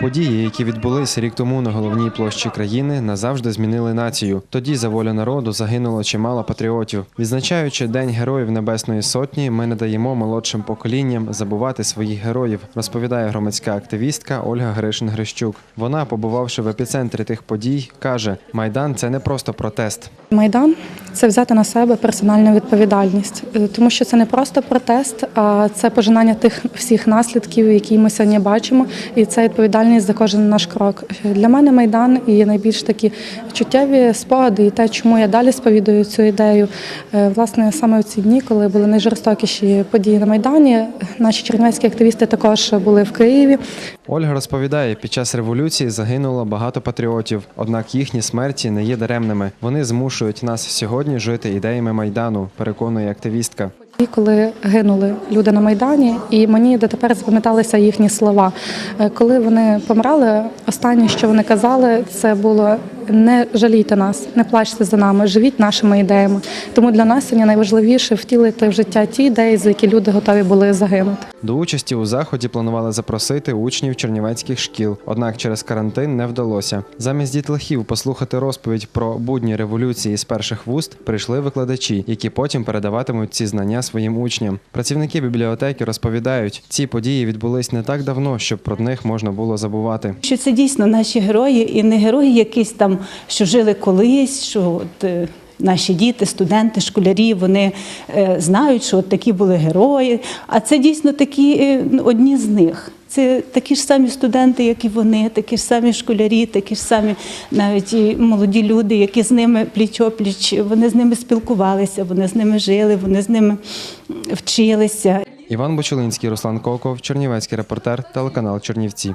Події, які відбулись рік тому на головній площі країни, назавжди змінили націю. Тоді за волю народу загинуло чимало патріотів. Відзначаючи День Героїв Небесної Сотні, ми не даємо молодшим поколінням забувати своїх героїв, розповідає громадська активістка Ольга Гришин Грищук. Вона, побувавши в епіцентрі тих подій, каже: Майдан це не просто протест. Майдан це взяти на себе персональну відповідальність, Е, тому що це не просто протест, а це пожинання тих всіх наслідків, які ми сьогодні бачимо, і це відповідальність за кожен наш крок. Для мене майдан і найбільш такі чуттєві спогади, і те, чому я далі сповідую цю ідею. Е, Власне, саме в ці дні, коли були найжорстокіші події на майдані, наші чернівецькі активісти також були в Києві. Ольга розповідає, під час революції загинуло багато патріотів, однак їхні смерті не є даремними. Вони змушують нас сьогодні жити ідеями майдану, переконує активістка. І коли гинули люди на майдані, і мені дотепер запам'яталися їхні слова. Е, Коли вони помирали, останнє, що вони казали, це було не жалійте нас, не плачте за нами, живіть нашими ідеями. Тому для нас сьогодні найважливіше втілити в життя ті ідеї, за які люди готові були загинути. До участі у заході планували запросити учнів чернівецьких шкіл, однак через карантин не вдалося. Замість дітлахів послухати розповідь про будні революції з перших вуст прийшли викладачі, які потім передаватимуть ці знання своїм учням. Працівники бібліотеки розповідають, ці події відбулись не так давно, щоб про них можна було забувати. Що це дійсно наші герої, і не герої якісь там, що жили колись, що от, е, наші діти, студенти, школярі, вони е, знають, що от такі були герої. А це дійсно такі е, одні з них. Це такі ж самі студенти, як і вони, такі ж самі школярі, такі ж самі навіть і молоді люди, які з ними пліч-опліч, вони з ними спілкувалися, вони з ними жили, вони з ними вчилися. Іван Бочулинський, Руслан Коков, Чернівецький репортер, телеканал Чернівці.